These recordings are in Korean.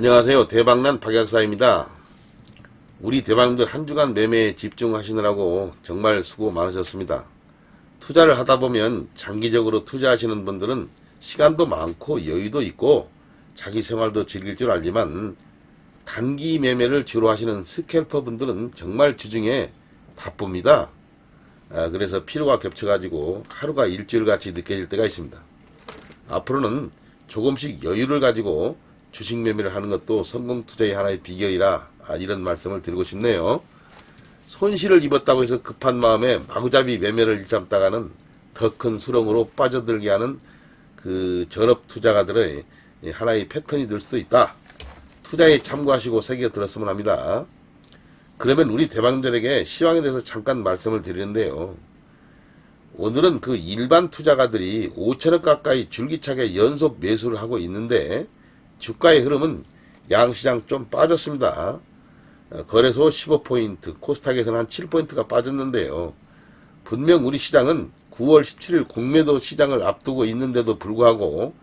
안녕하세요. 대박난 박약사입니다. 우리 대박님들 한 주간 매매에 집중하시느라고 정말 수고 많으셨습니다. 투자를 하다 보면 장기적으로 투자하시는 분들은 시간도 많고 여유도 있고 자기 생활도 즐길 줄 알지만 단기 매매를 주로 하시는 스캘퍼 분들은 정말 주중에 바쁩니다. 아, 그래서 피로가 겹쳐가지고 하루가 일주일 같이 느껴질 때가 있습니다. 앞으로는 조금씩 여유를 가지고 주식 매매를 하는 것도 성공 투자의 하나의 비결이라 아, 이런 말씀을 드리고 싶네요. 손실을 입었다고 해서 급한 마음에 마구잡이 매매를 일삼다가는 더 큰 수렁으로 빠져들게 하는 그 전업 투자가들의 하나의 패턴이 될 수도 있다. 투자에 참고하시고 새겨 들었으면 합니다. 그러면 우리 대방들에게 시황에 대해서 잠깐 말씀을 드리는데요. 오늘은 그 일반 투자가들이 5천억 가까이 줄기차게 연속 매수를 하고 있는데 주가의 흐름은 양시장 좀 빠졌습니다. 어, 거래소 15포인트, 코스닥에서는 한 7포인트가 빠졌는데요. 분명 우리 시장은 9월 17일 공매도 시장을 앞두고 있는데도 불구하고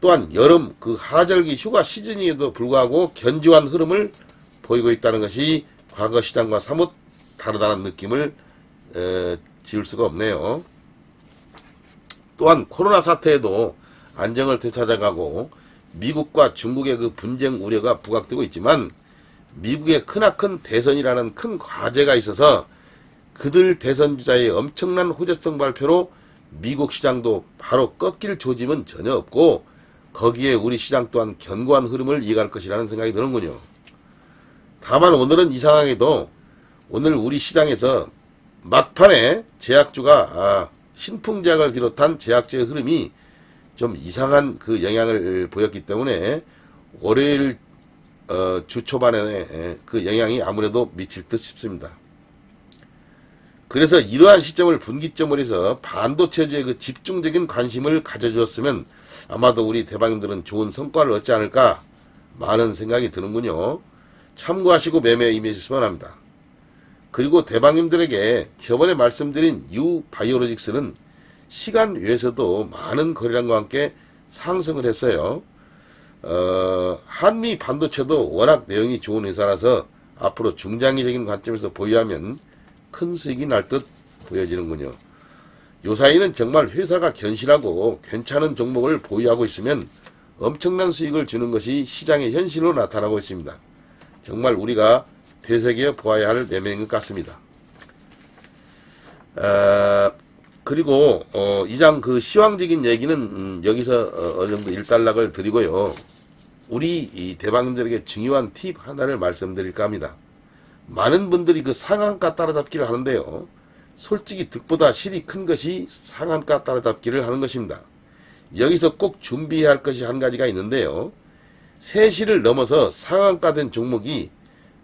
또한 여름 그 하절기 휴가 시즌에도 불구하고 견조한 흐름을 보이고 있다는 것이 과거 시장과 사뭇 다르다는 느낌을 에, 지울 수가 없네요. 또한 코로나 사태에도 안정을 되찾아가고 미국과 중국의 그 분쟁 우려가 부각되고 있지만 미국의 크나큰 대선이라는 큰 과제가 있어서 그들 대선 주자의 엄청난 호재성 발표로 미국 시장도 바로 꺾일 조짐은 전혀 없고 거기에 우리 시장 또한 견고한 흐름을 이어갈 것이라는 생각이 드는군요. 다만 오늘은 이상하게도 오늘 우리 시장에서 막판에 제약주가 아, 신풍제약을 비롯한 제약주의 흐름이 좀 이상한 그 영향을 보였기 때문에 월요일 어, 주 초반에 그 영향이 아무래도 미칠 듯 싶습니다. 그래서 이러한 시점을 분기점으로 해서 반도체주의 그 집중적인 관심을 가져주었으면 아마도 우리 대방님들은 좋은 성과를 얻지 않을까 많은 생각이 드는군요. 참고하시고 매매에 임해주시면 합니다. 그리고 대방님들에게 저번에 말씀드린 유바이오로직스는 시간 외에서도 많은 거래량과 함께 상승을 했어요. 어, 한미 반도체도 워낙 내용이 좋은 회사라서 앞으로 중장기적인 관점에서 보유하면 큰 수익이 날 듯 보여지는군요. 요사이는 정말 회사가 견실하고 괜찮은 종목을 보유하고 있으면 엄청난 수익을 주는 것이 시장의 현실로 나타나고 있습니다. 정말 우리가 되새겨 보아야 할 매매인 것 같습니다. 아, 그리고 어, 이장 그 시황적인 얘기는 음, 여기서 어, 어느 정도 일단락을 드리고요. 우리 이 대방님들에게 중요한 팁 하나를 말씀드릴까 합니다. 많은 분들이 그 상한가 따라잡기를 하는데요. 솔직히 득보다 실이 큰 것이 상한가 따라잡기를 하는 것입니다. 여기서 꼭 준비해야 할 것이 한 가지가 있는데요. 세시를 넘어서 상한가 된 종목이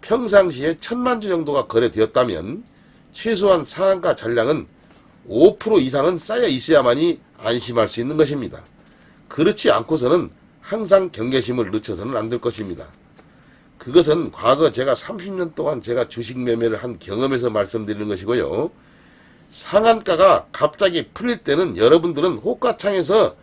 평상시에 천만 주 정도가 거래되었다면 최소한 상한가 잔량은 5% 이상은 쌓여 있어야만이 안심할 수 있는 것입니다. 그렇지 않고서는 항상 경계심을 늦춰서는 안 될 것입니다. 그것은 과거 제가 30년 동안 제가 주식 매매를 한 경험에서 말씀드리는 것이고요. 상한가가 갑자기 풀릴 때는 여러분들은 호가창에서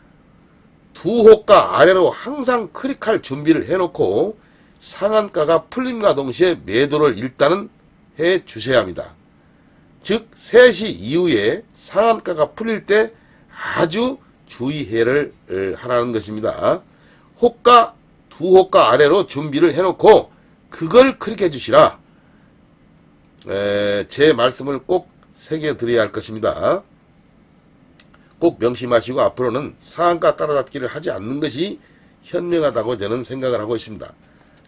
두 호가 아래로 항상 클릭할 준비를 해놓고 상한가가 풀림과 동시에 매도를 일단은 해 주셔야 합니다. 즉 3시 이후에 상한가가 풀릴 때 아주 주의해를 하라는 것입니다. 호가 두 호가 아래로 준비를 해놓고 그걸 클릭해 주시라. 에, 제 말씀을 꼭 새겨 드려야 할 것입니다. 꼭 명심하시고 앞으로는 상한가 따라잡기를 하지 않는 것이 현명하다고 저는 생각을 하고 있습니다.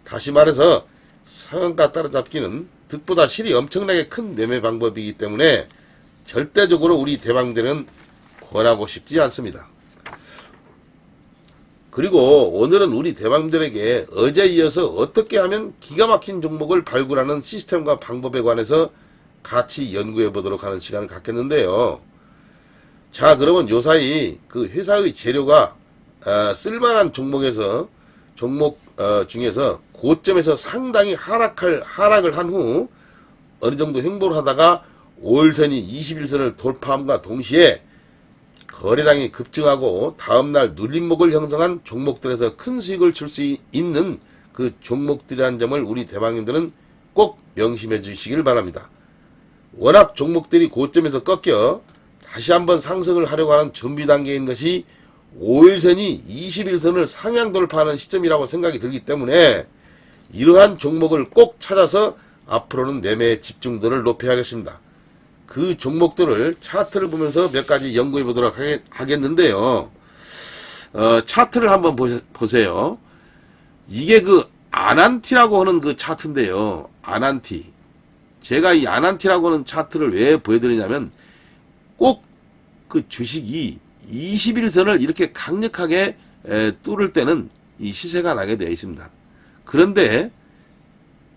다시 말해서 상한가 따라잡기는 득보다 실이 엄청나게 큰 매매 방법이기 때문에 절대적으로 우리 대방들은 권하고 싶지 않습니다. 그리고 오늘은 우리 대방들에게 어제 이어서 어떻게 하면 기가 막힌 종목을 발굴하는 시스템과 방법에 관해서 같이 연구해 보도록 하는 시간을 갖겠는데요. 자, 그러면 요사이 그 회사의 재료가 어, 쓸만한 종목에서 종목 어, 중에서 고점에서 상당히 하락할 하락을 한 후 어느 정도 횡보를 하다가 5일선이 21선을 돌파함과 동시에 거래량이 급증하고 다음날 눌림목을 형성한 종목들에서 큰 수익을 줄 수 있는 그 종목들이라는 점을 우리 대방님들은 꼭 명심해 주시길 바랍니다. 워낙 종목들이 고점에서 꺾여 다시 한번 상승을 하려고 하는 준비 단계인 것이 5일선이 21선을 상향 돌파하는 시점이라고 생각이 들기 때문에 이러한 종목을 꼭 찾아서 앞으로는 매매 집중도를 높여야겠습니다. 그 종목들을 차트를 보면서 몇 가지 연구해 보도록 하겠, 하겠는데요. 어, 차트를 한번 보세, 보세요. 이게 그 아난티라고 하는 그 차트인데요. 아난티. 제가 이 아난티라고 하는 차트를 왜 보여드리냐면 꼭 그 주식이 21선을 이렇게 강력하게 에, 뚫을 때는 이 시세가 나게 되어 있습니다. 그런데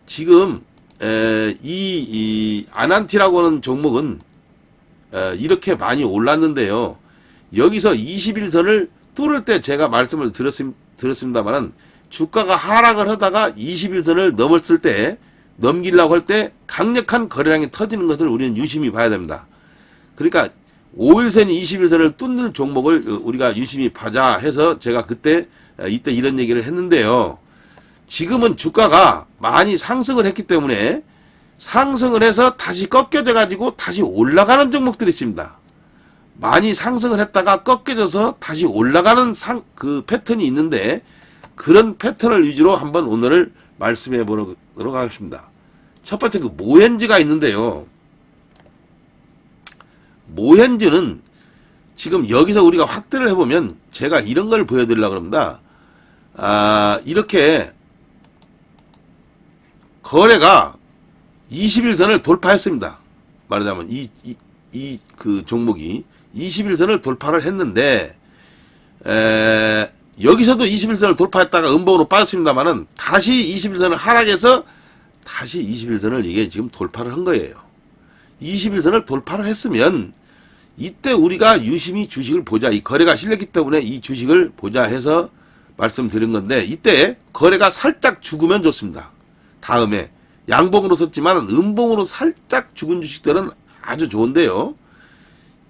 지금 에, 이, 이 아난티라고 하는 종목은 에, 이렇게 많이 올랐는데요. 여기서 21선을 뚫을 때 제가 말씀을 드렸습, 드렸습니다만은 주가가 하락을 하다가 21선을 넘었을 때 넘기려고 할 때 강력한 거래량이 터지는 것을 우리는 유심히 봐야 됩니다. 그러니까 5일선, 21선을 뚫는 종목을 우리가 유심히 봐자 해서 제가 그때 이때 이런 얘기를 했는데요. 지금은 주가가 많이 상승을 했기 때문에 상승을 해서 다시 꺾여져 가지고 다시 올라가는 종목들이 있습니다. 많이 상승을 했다가 꺾여져서 다시 올라가는 상, 그 패턴이 있는데 그런 패턴을 위주로 한번 오늘을 말씀해 보도록 하겠습니다. 첫 번째 그 모현지가 있는데요. 모현지는 지금 여기서 우리가 확대를 해보면 제가 이런 걸 보여드리려고 합니다. 아, 이렇게 거래가 21선을 돌파했습니다. 말하자면 이, 이, 이 그 종목이 21선을 돌파를 했는데 에, 여기서도 21선을 돌파했다가 음봉으로 빠졌습니다만은 다시 21선을 하락해서 다시 21선을 이게 지금 돌파를 한 거예요. 21선을 돌파를 했으면 이때 우리가 유심히 주식을 보자. 이 거래가 실렸기 때문에 이 주식을 보자 해서 말씀드린 건데 이때 거래가 살짝 죽으면 좋습니다. 다음에 양봉으로 섰지만 음봉으로 살짝 죽은 주식들은 아주 좋은데요.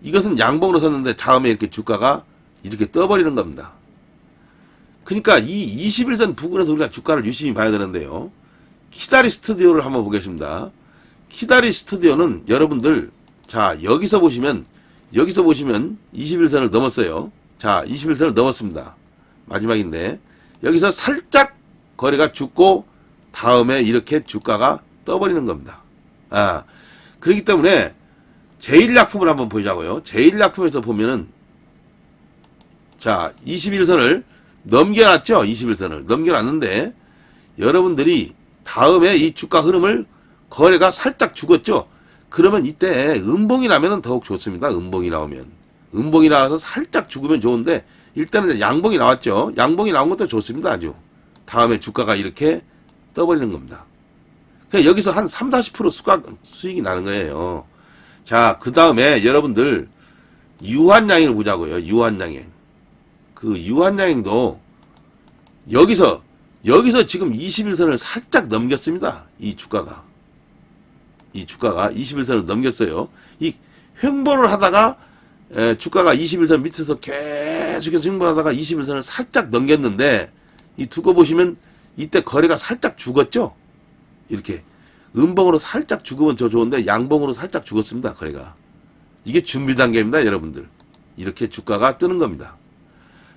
이것은 양봉으로 섰는데 다음에 이렇게 주가가 이렇게 떠버리는 겁니다. 그러니까 이 21선 부근에서 우리가 주가를 유심히 봐야 되는데요. 키다리 스튜디오를 한번 보겠습니다. 키다리 스튜디오는 여러분들 자 여기서 보시면 여기서 보시면 21선을 넘었어요. 자 21선을 넘었습니다. 마지막인데 여기서 살짝 거래가 죽고 다음에 이렇게 주가가 떠버리는 겁니다. 아 그렇기 때문에 제일약품을 한번 보자고요. 제일약품에서 보면은 자 21선을 넘겨놨죠. 21선을 넘겨놨는데 여러분들이 다음에 이 주가 흐름을 거래가 살짝 죽었죠. 그러면 이때 음봉이 나면은 더욱 좋습니다. 음봉이 나오면 음봉이 나와서 살짝 죽으면 좋은데 일단은 양봉이 나왔죠. 양봉이 나온 것도 좋습니다. 아주 다음에 주가가 이렇게 떠버리는 겁니다. 그냥 여기서 한 3, 40% 수가, 수익이 나는 거예요. 자, 그 다음에 여러분들 유한양행을 보자고요. 유한양행. 그 유한양행도 여기서 여기서 지금 21선을 살짝 넘겼습니다. 이 주가가. 이 주가가 21선을 넘겼어요. 이 횡보를 하다가 에, 주가가 21선 밑에서 계속해서 횡보를 하다가 21선을 살짝 넘겼는데 이 두고 보시면 이때 거래가 살짝 죽었죠? 이렇게 음봉으로 살짝 죽으면 저 좋은데 양봉으로 살짝 죽었습니다. 거래가. 이게 준비 단계입니다, 여러분들. 이렇게 주가가 뜨는 겁니다.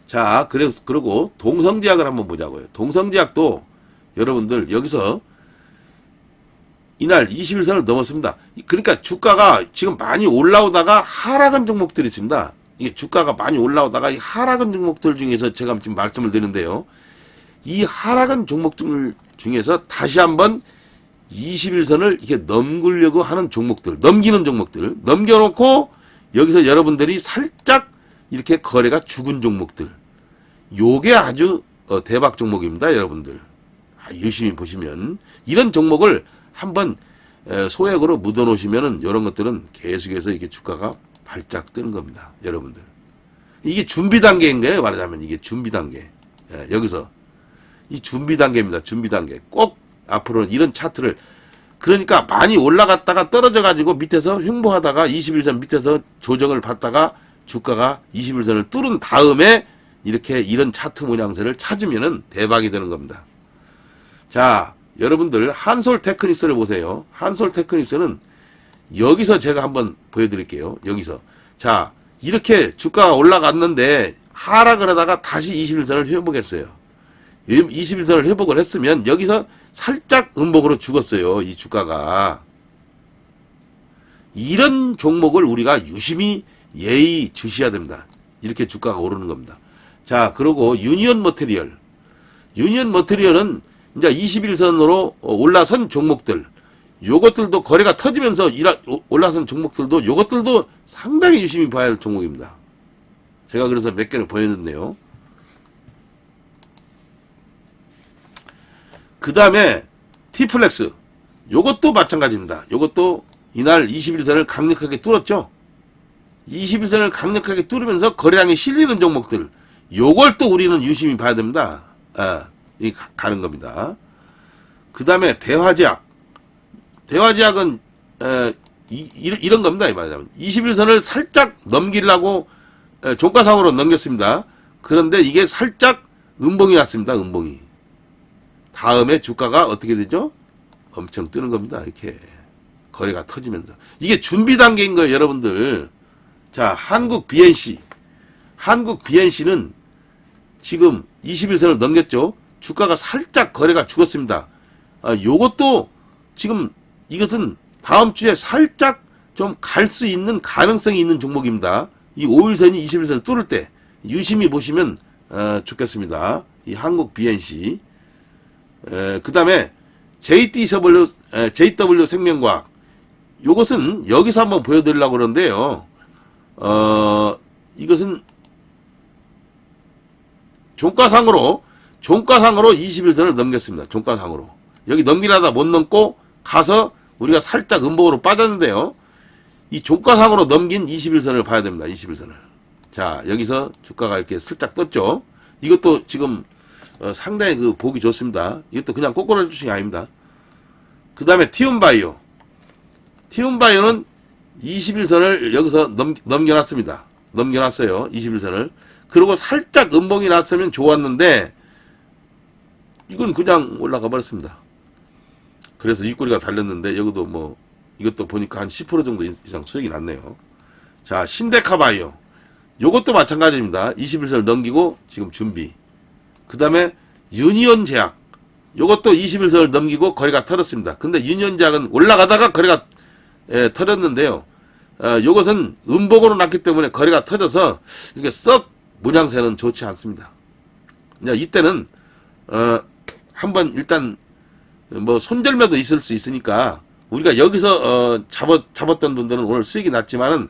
자, 그래서 그리고 동성지약을 한번 보자고요. 동성지약도 여러분들 여기서 이날 21선을 넘었습니다. 그러니까 주가가 지금 많이 올라오다가 하락한 종목들이 있습니다. 이게 주가가 많이 올라오다가 이 하락한 종목들 중에서 제가 지금 말씀을 드리는데요. 이 하락한 종목들 중에서 다시 한번 21선을 이렇게 넘기려고 하는 종목들, 넘기는 종목들, 넘겨놓고 여기서 여러분들이 살짝 이렇게 거래가 죽은 종목들. 요게 아주 어, 대박 종목입니다, 여러분들. 아, 유심히 보시면 이런 종목을 한번 에, 소액으로 묻어 놓으시면은 이런 것들은 계속해서 이게 주가가 발작 뜨는 겁니다, 여러분들. 이게 준비 단계인 거예요, 말하자면 이게 준비 단계. 예, 여기서 이 준비 단계입니다, 준비 단계. 꼭 앞으로는 이런 차트를 그러니까 많이 올라갔다가 떨어져 가지고 밑에서 횡보하다가 21선 밑에서 조정을 받다가 주가가 21선을 뚫은 다음에 이렇게 이런 차트 모양새를 찾으면은 대박이 되는 겁니다. 자, 여러분들 한솔 테크니스를 보세요. 한솔 테크니스는 여기서 제가 한번 보여드릴게요. 여기서. 자, 이렇게 주가가 올라갔는데 하락을 하다가 다시 21선을 회복했어요. 21선을 회복을 했으면 여기서 살짝 음봉으로 죽었어요. 이 주가가. 이런 종목을 우리가 유심히 예의 주시해야 됩니다. 이렇게 주가가 오르는 겁니다. 자, 그리고 유니언 머테리얼. 유니언 머테리얼은 이제 21선으로 올라선 종목들. 요것들도 거래가 터지면서 올라선 종목들도 요것들도 상당히 유심히 봐야 할 종목입니다. 제가 그래서 몇 개를 보였는데요. 그 다음에 티플렉스. 요것도 마찬가지입니다. 요것도 이날 21선을 강력하게 뚫었죠. 21선을 강력하게 뚫으면서 거래량이 실리는 종목들. 요걸 또 우리는 유심히 봐야 됩니다. 아, 이 가- 가는 겁니다. 그 다음에 대화제약. 대화제약은 에, 이, 이- 이런 겁니다. 이 말하자면 21선을 살짝 넘기려고 에, 종가상으로 넘겼습니다. 그런데 이게 살짝 음봉이 났습니다. 음봉이. 다음에 주가가 어떻게 되죠? 엄청 뜨는 겁니다. 이렇게 거래가 터지면서 이게 준비 단계인 거예요, 여러분들. 자, 한국 BNC. 한국 BNC는 지금 21선을 넘겼죠. 주가가 살짝 거래가 죽었습니다. 아, 요것도 지금 이것은 다음 주에 살짝 좀 갈 수 있는 가능성이 있는 종목입니다. 이 5일선이 21선을 뚫을 때 유심히 보시면 어, 좋겠습니다. 이 한국 BNC. 그 다음에 JW 생명과학. 요것은 여기서 한번 보여드리려고 그러는데요. 어, 이것은 종가상으로, 종가상으로 21선을 넘겼습니다. 종가상으로. 여기 넘기려다 못 넘고 가서 우리가 살짝 음봉으로 빠졌는데요. 이 종가상으로 넘긴 21선을 봐야 됩니다. 21선을. 자, 여기서 주가가 이렇게 슬쩍 떴죠. 이것도 지금 어, 상당히 그 보기 좋습니다. 이것도 그냥 꼬꼬라 주식이 아닙니다. 그 다음에 티움바이오. 티움바이오는 21선을 여기서 넘, 넘겨놨습니다. 넘겨놨어요. 21선을. 그리고 살짝 음봉이 났으면 좋았는데, 이건 그냥 올라가 버렸습니다. 그래서 입꼬리가 달렸는데, 여기도 뭐, 이것도 보니까 한 10% 정도 이상 수익이 났네요. 자, 신데카바이오. 요것도 마찬가지입니다. 21선을 넘기고 지금 준비. 그 다음에 유니온 제약. 요것도 21선을 넘기고 거래가 털었습니다. 근데 유니온 제약은 올라가다가 거래가 예, 털었는데요. 어, 요것은 음봉으로 났기 때문에 거래가 터져서 이게 썩 모양새는 좋지 않습니다. 이제 이때는 어, 한번 일단 뭐 손절매도 있을 수 있으니까 우리가 여기서 어, 잡았, 잡았던 분들은 오늘 수익이 났지만은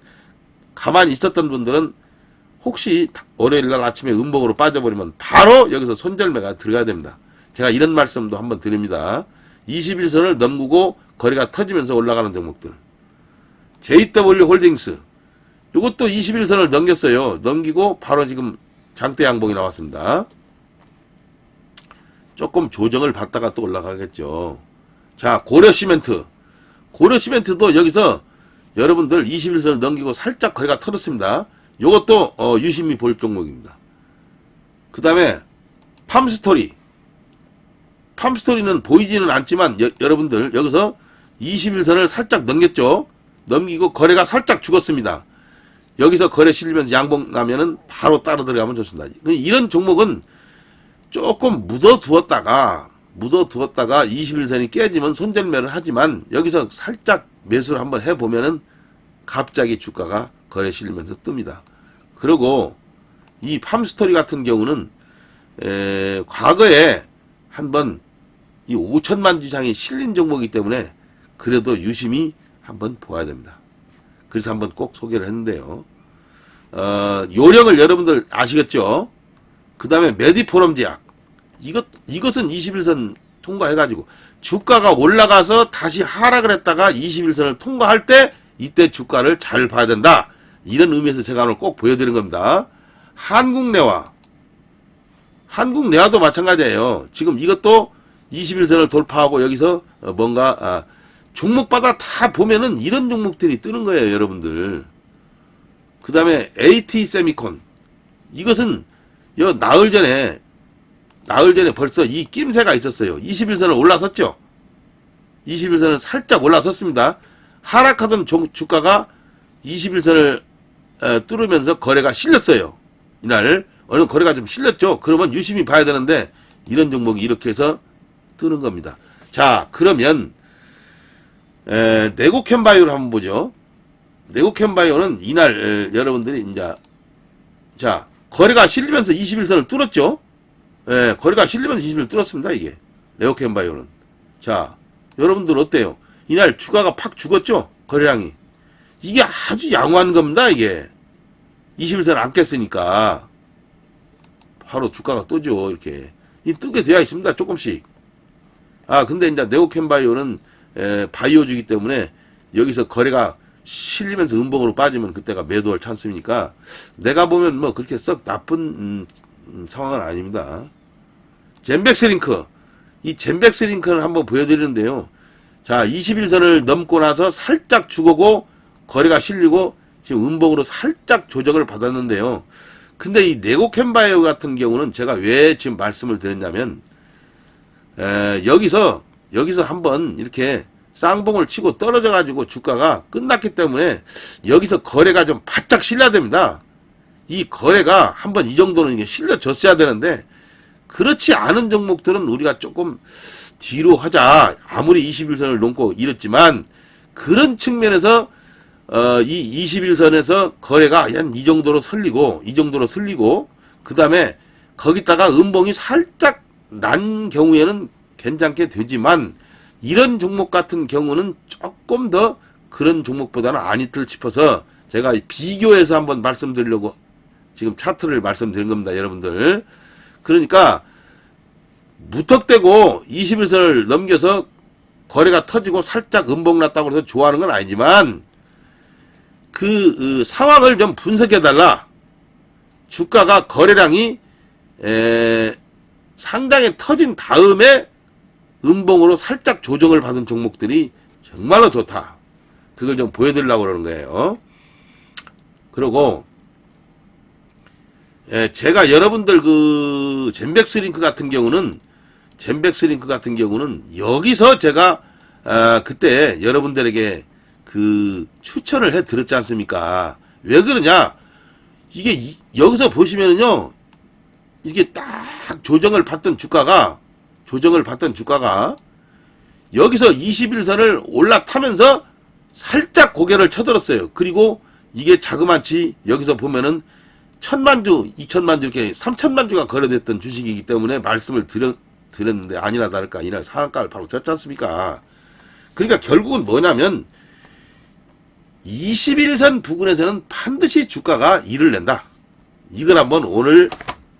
가만히 있었던 분들은 혹시 월요일 날 아침에 음봉으로 빠져버리면 바로 여기서 손절매가 들어가야 됩니다. 제가 이런 말씀도 한번 드립니다. 21선을 넘기고 거래가 터지면서 올라가는 종목들. JW 홀딩스. 이것도 21선을 넘겼어요. 넘기고 바로 지금 장대 양봉이 나왔습니다. 조금 조정을 받다가 또 올라가겠죠. 자, 고려 시멘트. 고려 시멘트도 여기서 여러분들 21선을 넘기고 살짝 거래가 털었습니다. 요것도 어, 유심히 볼 종목입니다. 그 다음에 팜스토리. 팜스토리는 보이지는 않지만 여, 여러분들 여기서 21선을 살짝 넘겼죠. 넘기고 거래가 살짝 죽었습니다. 여기서 거래 실리면서 양봉 나면은 바로 따로 들어가면 좋습니다. 이런 종목은 조금 묻어두었다가 묻어두었다가 21선이 깨지면 손절매를 하지만 여기서 살짝 매수를 한번 해보면은 갑자기 주가가 거래 실리면서 뜹니다. 그리고 이 팜스토리 같은 경우는 에, 과거에 한번 이 5천만 지상이 실린 종목이기 때문에 그래도 유심히 한번 보아야 됩니다. 그래서 한번 꼭 소개를 했는데요. 어, 요령을 여러분들 아시겠죠? 그 다음에 메디포럼 제약. 이것, 이것은 21선 통과해가지고 주가가 올라가서 다시 하락을 했다가 21선을 통과할 때 이때 주가를 잘 봐야 된다. 이런 의미에서 제가 오늘 꼭 보여드린 겁니다. 한국 내화. 한국 내화도 마찬가지예요. 지금 이것도 21선을 돌파하고 여기서 어, 뭔가 아, 종목마다 다 보면은 이런 종목들이 뜨는 거예요, 여러분들. 그 다음에 AT 세미콘. 이것은 요 나흘 전에 나흘 전에 벌써 이 낌새가 있었어요. 21선을 올라섰죠. 21선을 살짝 올라섰습니다. 하락하던 종- 주가가 21선을 어, 뚫으면서 거래가 실렸어요. 이날 어느 거래가 좀 실렸죠. 그러면 유심히 봐야 되는데 이런 종목이 이렇게 해서 뜨는 겁니다. 자 그러면 에, 네고캔바이오를 한번 보죠. 네고캔바이오는 이날 에, 여러분들이 이제 자 거래가 실리면서 21선을 뚫었죠. 예, 거래가 실리면서 21을 뚫었습니다. 이게 네고캔바이오는 자 여러분들 어때요? 이날 주가가 팍 죽었죠. 거래량이 이게 아주 양호한 겁니다. 이게 21선 안 깼으니까 바로 주가가 뜨죠. 이렇게 이 뜨게 되어 있습니다. 조금씩 아 근데 이제 네오캔바이오는 에, 바이오주기 때문에 여기서 거래가 실리면서 음봉으로 빠지면 그때가 매도할 찬스니까 내가 보면 뭐 그렇게 썩 나쁜 음, 음, 상황은 아닙니다. 젠백스링크 이 젠백스링크를 한번 보여드리는데요. 자 21선을 넘고 나서 살짝 죽어고 거래가 실리고 지금 음봉으로 살짝 조정을 받았는데요. 근데 이 네고캔바이오 같은 경우는 제가 왜 지금 말씀을 드렸냐면 에, 여기서 여기서 한번 이렇게 쌍봉을 치고 떨어져 가지고 주가가 끝났기 때문에 여기서 거래가 좀 바짝 실려야 됩니다. 이 거래가 한번 이 정도는 이게 실려졌어야 되는데 그렇지 않은 종목들은 우리가 조금 뒤로 하자. 아무리 21선을 넘고 이랬지만 그런 측면에서 어, 이 21선에서 거래가 한 이 정도로 설리고 이 정도로 설리고 그 다음에 거기다가 음봉이 살짝 난 경우에는 괜찮게 되지만 이런 종목 같은 경우는 조금 더 그런 종목보다는 아니들 싶어서 제가 비교해서 한번 말씀드리려고 지금 차트를 말씀드린 겁니다, 여러분들. 그러니까 무턱대고 21선을 넘겨서 거래가 터지고 살짝 음봉 났다고 해서 좋아하는 건 아니지만 그 어, 상황을 좀 분석해 달라. 주가가 거래량이 에, 상당히 터진 다음에 음봉으로 살짝 조정을 받은 종목들이 정말로 좋다. 그걸 좀 보여드리려고 그러는 거예요. 그리고 예, 제가 여러분들 그 젠백스링크 같은 경우는 젠백스링크 같은 경우는 여기서 제가 아, 그때 여러분들에게 그 추천을 해 드렸지 않습니까? 왜 그러냐? 이게 이- 여기서 보시면은요. 이게 딱 조정을 받던 주가가 조정을 받던 주가가 여기서 21선을 올라타면서 살짝 고개를 쳐들었어요. 그리고 이게 자그마치 여기서 보면은 천만 주, 이천만 주 이렇게 삼천만 주가 거래됐던 주식이기 때문에 말씀을 드려, 드렸는데 아니나 다를까 이날 상한가를 바로 쳤지 않습니까? 그러니까 결국은 뭐냐면 21선 부근에서는 반드시 주가가 일을 낸다. 이걸 한번 오늘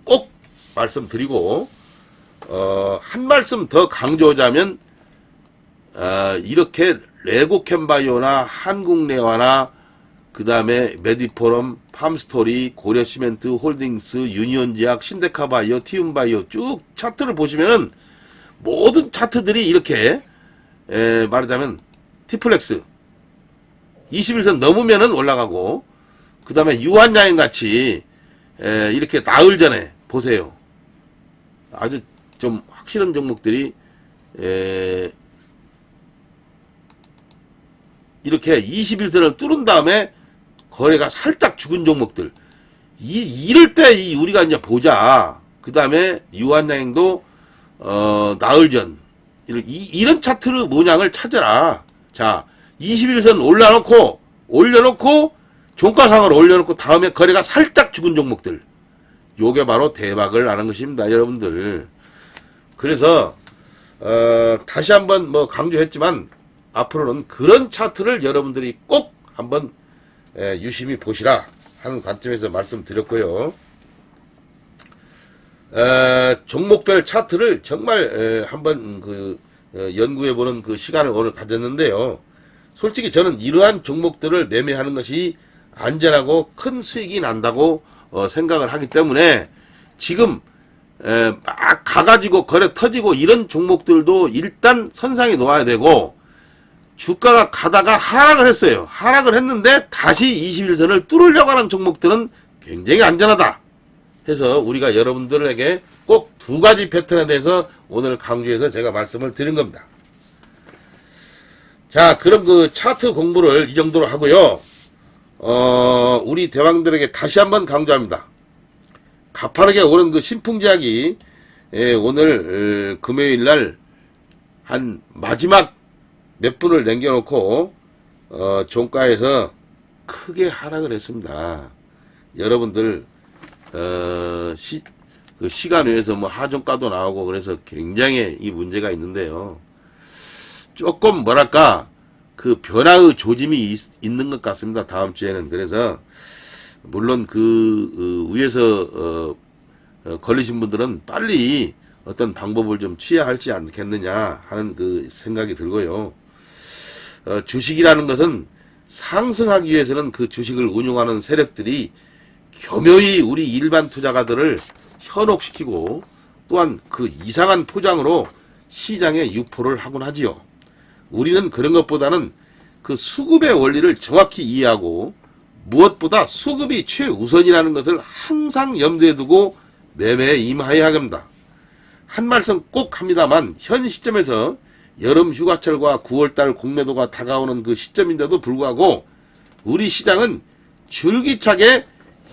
꼭 말씀드리고 어, 한 말씀 더 강조하자면 어, 이렇게 레고 캔바이오나 한국레화나 그 다음에 메디포럼, 팜스토리, 고려시멘트, 홀딩스, 유니온지약, 신데카바이오, 티움바이오 쭉 차트를 보시면은 모든 차트들이 이렇게 에, 말하자면 티플렉스 21선 넘으면은 올라가고 그 다음에 유한야인 같이 에, 이렇게 나흘 전에 보세요. 아주 좀 확실한 종목들이 에, 이렇게 21선을 뚫은 다음에 거래가 살짝 죽은 종목들 이 이럴 때 이 우리가 이제 보자. 그 다음에 유한양행도 어 나흘 전 이런 이, 이런 차트를 모양을 찾아라. 자 21선 올려놓고 올려놓고 종가상을 올려놓고 다음에 거래가 살짝 죽은 종목들 요게 바로 대박을 나는 것입니다, 여러분들. 그래서 어, 다시 한번 뭐 강조했지만 앞으로는 그런 차트를 여러분들이 꼭 한번 에, 유심히 보시라 하는 관점에서 말씀드렸고요. 에, 종목별 차트를 정말 에, 한번 그 어, 연구해 보는 그 시간을 오늘 가졌는데요. 솔직히 저는 이러한 종목들을 매매하는 것이 안전하고 큰 수익이 난다고 어, 생각을 하기 때문에 지금 에, 막 가가지고 거래 터지고 이런 종목들도 일단 선상에 놓아야 되고 주가가 가다가 하락을 했어요. 하락을 했는데 다시 21선을 뚫으려고 하는 종목들은 굉장히 안전하다. 해서 우리가 여러분들에게 꼭 두 가지 패턴에 대해서 오늘 강조해서 제가 말씀을 드린 겁니다. 자, 그럼 그 차트 공부를 이 정도로 하고요. 어, 우리 대왕들에게 다시 한번 강조합니다. 가파르게 오른 그 신풍제약이 예, 오늘 어, 금요일 날 한 마지막 몇 분을 남겨놓고 어, 종가에서 크게 하락을 했습니다. 여러분들 어, 시, 그 시간 외에서 뭐 하종가도 나오고 그래서 굉장히 이 문제가 있는데요. 조금 뭐랄까 그 변화의 조짐이 있, 는것 같습니다. 다음 주에는 그래서 물론 그 어, 위에서 어, 어, 걸리신 분들은 빨리 어떤 방법을 좀 취해야 할지 않겠느냐 하는 그 생각이 들고요. 어, 주식이라는 것은 상승하기 위해서는 그 주식을 운용하는 세력들이 교묘히 우리 일반 투자가들을 현혹시키고 또한 그 이상한 포장으로 시장에 유포를 하곤 하지요. 우리는 그런 것보다는 그 수급의 원리를 정확히 이해하고 무엇보다 수급이 최우선이라는 것을 항상 염두에 두고 매매에 임하여야 합니다. 한 말씀 꼭 합니다만 현 시점에서 여름 휴가철과 9월달 공매도가 다가오는 그 시점인데도 불구하고 우리 시장은 줄기차게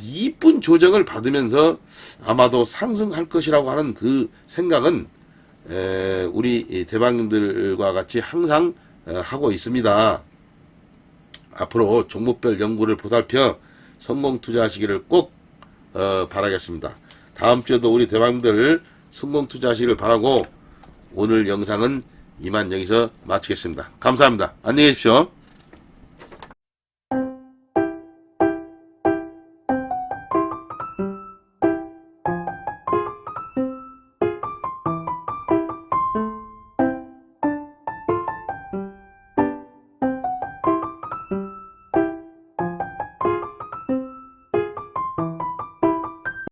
이쁜 조정을 받으면서 아마도 상승할 것이라고 하는 그 생각은 에, 우리 이 대방님들과 같이 항상 어, 하고 있습니다. 앞으로 종목별 연구를 보살펴 성공 투자하시기를 꼭 어, 바라겠습니다. 다음 주에도 우리 대방들 성공 투자하시기를 바라고 오늘 영상은 이만 여기서 마치겠습니다. 감사합니다. 안녕히 계십시오.